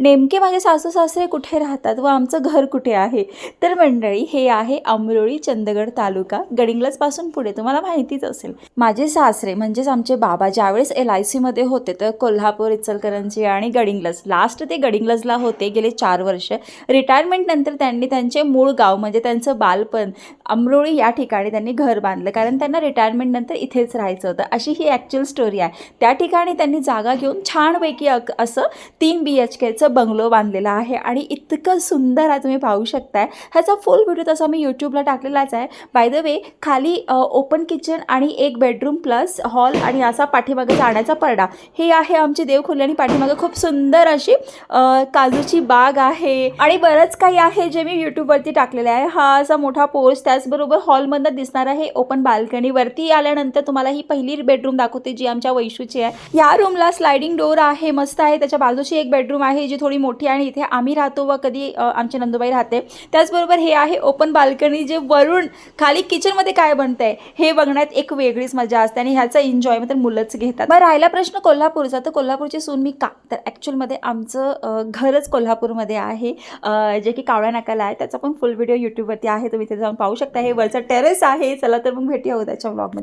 नेमके माझे सासू सासरे कुठे राहतात व आमचं घर कुठे आहे? तर मंडळी हे आहे अमरोळी चंदगड तालुका. गडिंग्लजपासून पुढे. तुम्हाला माहितीच असेल. माझे सासरे म्हणजेच आमचे बाबा ज्यावेळेस एल आय सीमध्ये होते तर कोल्हापूर इचलकरंजी आणि गडिंग्लज. लास्ट ते गडिंग्लजला होते गेले चार वर्ष. रिटायरमेंटनंतर त्यांनी त्यांचे मूळ गाव म्हणजे त्यांचं बालपण अमरोळी या ठिकाणी त्यांनी घर बांधलं. कारण त्यांना रिटायरमेंटनंतर इथेच राहायचं होतं. अशी ही ॲक्च्युअल स्टोरी आहे. त्या ठिकाणी त्यांनी जागा घेऊन छानपैकी अक असं तीन बी एच केचं बंगलो बांधलेला आहे आणि इतकं सुंदर आहे तुम्ही पाहू शकताय. ह्याचा फुल व्हिडिओ तसा मी यूट्यूबला टाकलेलाच आहे. बाय द वे खाली ओपन किचन आणि एक बेडरूम प्लस हॉल आणि असा पाठीमागे जाण्याचा पडडा हे आहे आमची देवखोली आणि पाठीमागे खूप सुंदर अशी काजूची बाग आहे. आणि बरंच काही आहे जे मी यूट्यूबवरती टाकलेलं आहे. हा असा मोठा पोर्स त्याचबरोबर हॉलमधनं दिसणार आहे. ओपन बाल्कनी वरती आल्यानंतर तुम्हाला ही पहिली बेडरूम दाखवते जी आमच्या वैशूची आहे. या रूमला स्लायडिंग डोर आहे मस्त आहे. त्याच्या बाजूची एक बेडरूम आहे जी थोडी मोठी आणि इथे आम्ही राहतो व कधी आमची नंदुबाई राहते. त्याचबरोबर हे आहे ओपन बाल्कनी जे वरून खाली किचनमध्ये काय बनतंय हे बघण्यात एक वेगळीच मजा असते आणि ह्याचा एन्जॉय तर मुलंच घेतात. मग राहिला प्रश्न कोल्हापूरचा. तर कोल्हापूरची सून मी का? तर ॲक्च्युअलमध्ये आमचं घरच कोल्हापूरमध्ये आहे. जे की कावळ्या नाकाला आहे. त्याचा पण फुल व्हिडिओ यूट्यूबवरती आहे. तुम्ही तिथे जाऊन पाहू शकता. हे वरचं टेरेस आहे. चला तर मग भेटूया उद्याच्या ब्लॉगमध्ये